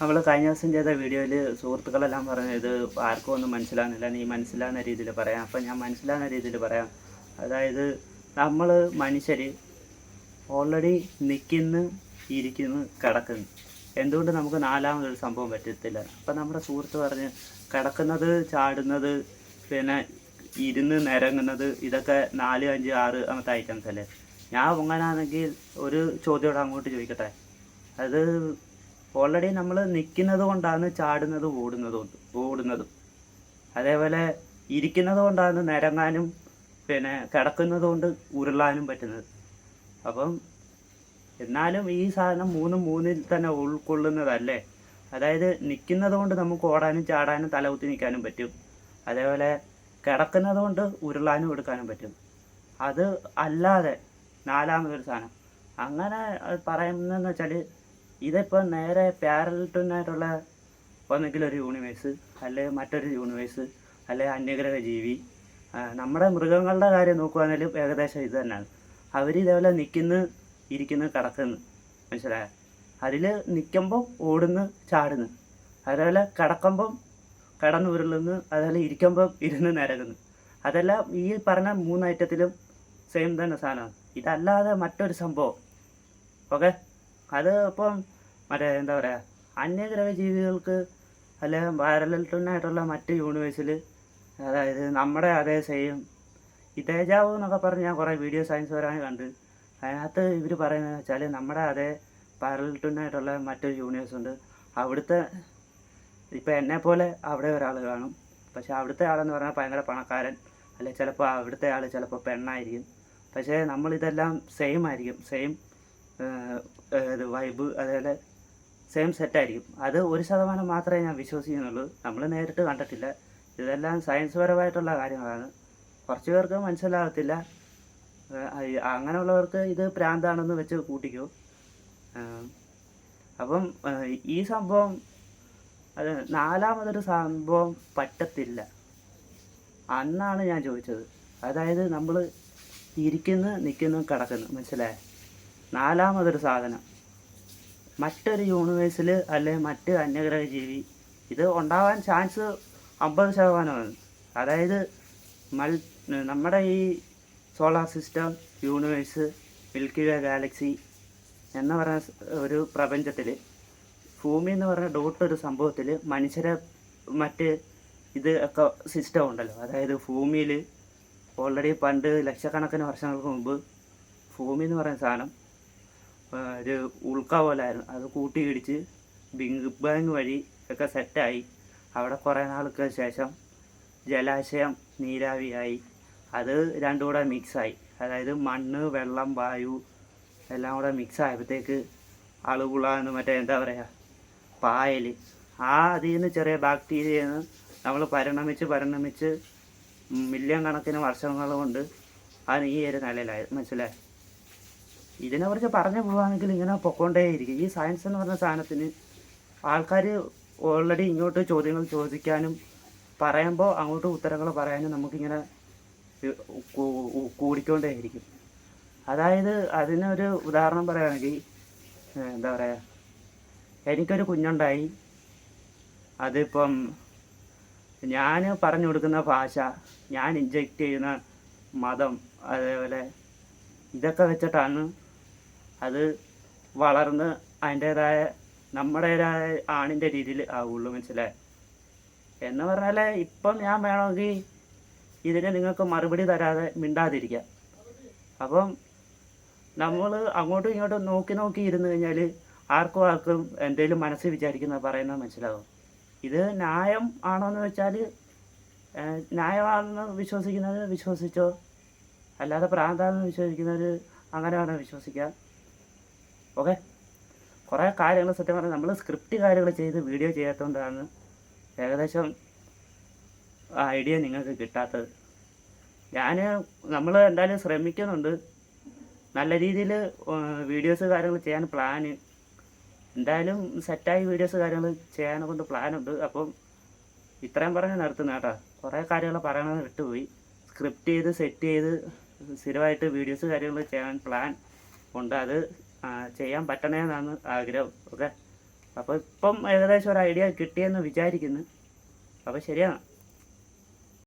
നമ്മൾ കഴിഞ്ഞ ദിവസം ചെയ്ത വീഡിയോയിൽ സുഹൃത്തുക്കളെല്ലാം പറഞ്ഞു ഇത് ആർക്കും ഒന്നും മനസ്സിലാകുന്നില്ല. നീ മനസ്സിലാകുന്ന രീതിയിൽ പറയാം. അപ്പം ഞാൻ മനസ്സിലാകുന്ന രീതിയിൽ പറയാം. അതായത് നമ്മൾ മനുഷ്യർ ഓൾറെഡി നിൽക്കുന്നു ഇരിക്കുന്നു കിടക്കുന്നു. എന്തുകൊണ്ട് നമുക്ക് നാലാമതൊരു സംഭവം പറ്റത്തില്ല? അപ്പം നമ്മുടെ സുഹൃത്ത് പറഞ്ഞ് കിടക്കുന്നത് ചാടുന്നത് പിന്നെ ഇരുന്ന് നിരങ്ങുന്നത് ഇതൊക്കെ നാല് അഞ്ച് ആറ് അങ്ങനത്തെ ഐറ്റംസ് അല്ലേ? ഞാൻ അങ്ങനാണെങ്കിൽ ഒരു ചോദ്യം അങ്ങോട്ട് ചോദിക്കട്ടെ? അത് ഓൾറെഡി നമ്മൾ നിൽക്കുന്നത് കൊണ്ടാണ് ചാടുന്നത് ഓടുന്നതും ഓടുന്നതും. അതേപോലെ ഇരിക്കുന്നത് കൊണ്ടാണ് നിരങ്ങാനും പിന്നെ കിടക്കുന്നത് കൊണ്ട് ഉരുളാനും പറ്റുന്നത്. അപ്പം എന്നാലും ഈ സാധനം മൂന്നും മൂന്നിൽ തന്നെ ഉൾക്കൊള്ളുന്നതല്ലേ? അതായത് നിൽക്കുന്നത് കൊണ്ട് നമുക്ക് ഓടാനും ചാടാനും തലകുത്തി നിൽക്കാനും പറ്റും. അതേപോലെ കിടക്കുന്നത് കൊണ്ട് ഉരുളാനും എടുക്കാനും പറ്റും. അത് അല്ലാതെ നാലാമതൊരു സാധനം. അങ്ങനെ പറയുന്നതെന്ന് വെച്ചാൽ ഇതിപ്പോൾ നേരെ പാരലറ്റുന്നായിട്ടുള്ള ഒന്നെങ്കിൽ ഒരു യൂണിവേഴ്സ് അല്ലെങ്കിൽ മറ്റൊരു യൂണിവേഴ്സ് അല്ലെങ്കിൽ അന്യഗ്രഹ ജീവി നമ്മുടെ മൃഗങ്ങളുടെ കാര്യം നോക്കുകയാണെങ്കിലും ഏകദേശം ഇത് തന്നെയാണ്. അവർ ഇതേപോലെ നിൽക്കുന്നു ഇരിക്കുന്നു കിടക്കുന്നു. മനസ്സിലായോ? അതിൽ നിൽക്കുമ്പോൾ ഓടുന്നു ചാടുന്നു. അതേപോലെ കിടക്കുമ്പം കിടന്ന് ഉരുളുന്നു അതേപോലെ ഇരിക്കുമ്പം ഇരുന്ന് നിരകുന്നു. അതെല്ലാം ഈ പറഞ്ഞ മൂന്ന് സെയിം തന്നെ സാധനമാണ്. ഇതല്ലാതെ മറ്റൊരു സംഭവം. ഓക്കെ അത് ഇപ്പം മറ്റേ എന്താ പറയുക അന്യഗ്രഹ ജീവികൾക്ക് അല്ലെങ്കിൽ പാരലൽട്ടനായിട്ടുള്ള മറ്റ് യൂണിവേഴ്സിൽ അതായത് നമ്മുടെ അതേ സെയിം ഈ തേജാവ് എന്നൊക്കെ പറഞ്ഞ് ഞാൻ കുറേ വീഡിയോ സയൻസ് പരമായി കണ്ട്. അതിനകത്ത് ഇവർ പറയുന്നത് വെച്ചാൽ നമ്മുടെ അതേ പാരലൽട്ടനായിട്ടുള്ള മറ്റൊരു യൂണിവേഴ്സ് ഉണ്ട്. അവിടുത്തെ ഇപ്പം എന്നെ പോലെ അവിടെ ഒരാൾ കാണും. പക്ഷെ അവിടുത്തെ ആളെന്ന് പറഞ്ഞാൽ ഭയങ്കര പണക്കാരൻ. അല്ലെ ചിലപ്പോൾ അവിടുത്തെ ആൾ ചിലപ്പോൾ പെണ്ണായിരിക്കും. പക്ഷേ നമ്മളിതെല്ലാം സെയിം ആയിരിക്കും. സെയിം വൈബ് അതേപോലെ സെയിം സെറ്റായിരിക്കും അത് ഒരു ശതമാനം മാത്രമേ ഞാൻ വിശ്വസിക്കുന്നുള്ളൂ. നമ്മൾ നേരിട്ട് കണ്ടിട്ടില്ല. ഇതെല്ലാം സയൻസ് പരമായിട്ടുള്ള കാര്യങ്ങളാണ്. കുറച്ച് പേർക്ക് മനസ്സിലാകത്തില്ല. അങ്ങനെയുള്ളവർക്ക് ഇത് പ്രാന്താണെന്ന് വെച്ച് കൂട്ടിക്കോ. അപ്പം ഈ സംഭവം അത് നാലാമതൊരു സംഭവം പറ്റത്തില്ല. അന്നാണ് ഞാൻ ചോദിച്ചത്. അതായത് നമ്മൾ ഇരിക്കുന്നു നിൽക്കുന്നു കിടക്കുന്നു. മനസ്സിലായ? നാലാമതൊരു സാധനം. മറ്റൊരു യൂണിവേഴ്സിൽ അല്ലെ മറ്റ് അന്യഗ്രഹ ജീവി ഇത് ഉണ്ടാവാൻ ചാൻസ് അമ്പത് ശതമാനമാണ്. അതായത് മൽ നമ്മുടെ ഈ solar system universe milky way galaxy എന്ന് പറയുന്ന ഒരു പ്രപഞ്ചത്തിൽ ഭൂമി എന്ന് പറയുന്ന ഡോട്ട് ഒരു സംഭവത്തിൽ മനുഷ്യരെ മറ്റ് ഇത് ഒക്കെ സിസ്റ്റം ഉണ്ടല്ലോ. അതായത് ഭൂമിയിൽ ഓൾറെഡി പണ്ട് ലക്ഷക്കണക്കിന് വർഷങ്ങൾക്ക് മുമ്പ് ഭൂമി എന്ന് പറയുന്ന സാധനം ഒരു ഉൾക്ക പോലായിരുന്നു അത് കൂട്ടി ഇടിച്ച് ബിഗ് ബാങ് വഴി ഒക്കെ സെറ്റായി അവിടെ കുറേ നാൾക്ക് ശേഷം ജലാശയം നീരാവിയായി. അത് രണ്ടും കൂടെ മിക്സായി അതായത് മണ്ണ് വെള്ളം വായു എല്ലാം കൂടെ മിക്സ് ആയപ്പോഴത്തേക്ക് അളുകുളാന്ന് മറ്റേ എന്താ പറയുക പായൽ. ആ അതിൽ നിന്ന് ചെറിയ ബാക്ടീരിയ നമ്മൾ പരിണമിച്ച് പരിണമിച്ച് മില്യൺ കണക്കിന് വർഷങ്ങൾ കൊണ്ട് അത് ഈ ഒരു നിലയിലായത് മനസ്സിലായി? ഇതിനെക്കുറിച്ച് പറഞ്ഞു പോവുകയാണെങ്കിൽ ഇങ്ങനെ പൊക്കോണ്ടേയിരിക്കും. ഈ സയൻസ് എന്ന് പറഞ്ഞ സാധനത്തിന് ആൾക്കാർ ഓൾറെഡി ഇങ്ങോട്ട് ചോദ്യങ്ങൾ ചോദിക്കാനും പറയുമ്പോൾ അങ്ങോട്ട് ഉത്തരങ്ങൾ പറയാനും നമുക്കിങ്ങനെ കൂടിക്കൊണ്ടേയിരിക്കും. അതായത് അതിനൊരു ഉദാഹരണം പറയുകയാണെങ്കിൽ എന്താ പറയുക എനിക്കൊരു കുഞ്ഞുണ്ടായി. അതിപ്പം ഞാൻ പറഞ്ഞു കൊടുക്കുന്ന ഭാഷ ഞാൻ ഇൻജെക്റ്റ് ചെയ്യുന്ന മതം അതേപോലെ ഇതൊക്കെ വെച്ചിട്ടാണ് അത് വളർന്ന് അതിന്റേതായ നമ്മുടേതായ ആണിന്റെ രീതിയിൽ ആവുള്ളൂ മനസ്സിലായി? എന്ന് പറഞ്ഞാൽ ഇപ്പം ഞാൻ വേണമെങ്കിൽ ഇതിന് നിങ്ങൾക്ക് മറുപടി തരാതെ മിണ്ടാതിരിക്കാം. അപ്പം നമ്മൾ അങ്ങോട്ടും ഇങ്ങോട്ടും നോക്കി നോക്കി ഇരുന്ന് കഴിഞ്ഞാൽ ആർക്കും ആർക്കും എന്തെങ്കിലും മനസ്സ് വിചാരിക്കുന്ന പറയുന്നത് മനസ്സിലാവും. ഇത് ന്യായം ആണോ എന്ന് വെച്ചാൽ ന്യായമാണെന്ന് വിശ്വസിക്കുന്നത് വിശ്വസിച്ചോ? അല്ലാതെ പ്രാന്താണെന്ന് വിശ്വസിക്കുന്നത് അങ്ങനെ വേണം വിശ്വസിക്കാം ഓക്കെ? കുറേ കാര്യങ്ങൾ സത്യം പറഞ്ഞാൽ നമ്മൾ സ്ക്രിപ്റ്റ് കാര്യങ്ങൾ ചെയ്ത് വീഡിയോ ചെയ്യാത്തതുകൊണ്ടാണ് ഏകദേശം ഐഡിയ നിങ്ങൾക്ക് കിട്ടാത്തത്. ഞാൻ നമ്മൾ എന്തായാലും ശ്രമിക്കുന്നുണ്ട്. നല്ല രീതിയിൽ വീഡിയോസ് കാര്യങ്ങൾ ചെയ്യാൻ പ്ലാന് എന്തായാലും സെറ്റായി വീഡിയോസ് കാര്യങ്ങൾ ചെയ്യാനെ കൊണ്ട് പ്ലാനുണ്ട് അപ്പം ഇത്രയും പറഞ്ഞ് നിർത്തുന്ന കേട്ടോ. കുറേ കാര്യങ്ങൾ പറയണമെന്ന് വിട്ടുപോയി. സ്ക്രിപ്റ്റ് ചെയ്ത് സെറ്റ് ചെയ്ത് സ്ഥിരമായിട്ട് വീഡിയോസ് കാര്യങ്ങൾ ചെയ്യാൻ പ്ലാൻ ഉണ്ട്. അത് ചെയ്യാൻ പറ്റണേന്നാണ് ആഗ്രഹം. ഓക്കെ? അപ്പോൾ ഇപ്പം ഏകദേശം ഒരു ഐഡിയ കിട്ടിയെന്ന് വിചാരിക്കുന്നു. അപ്പോൾ ശരിയാണ്.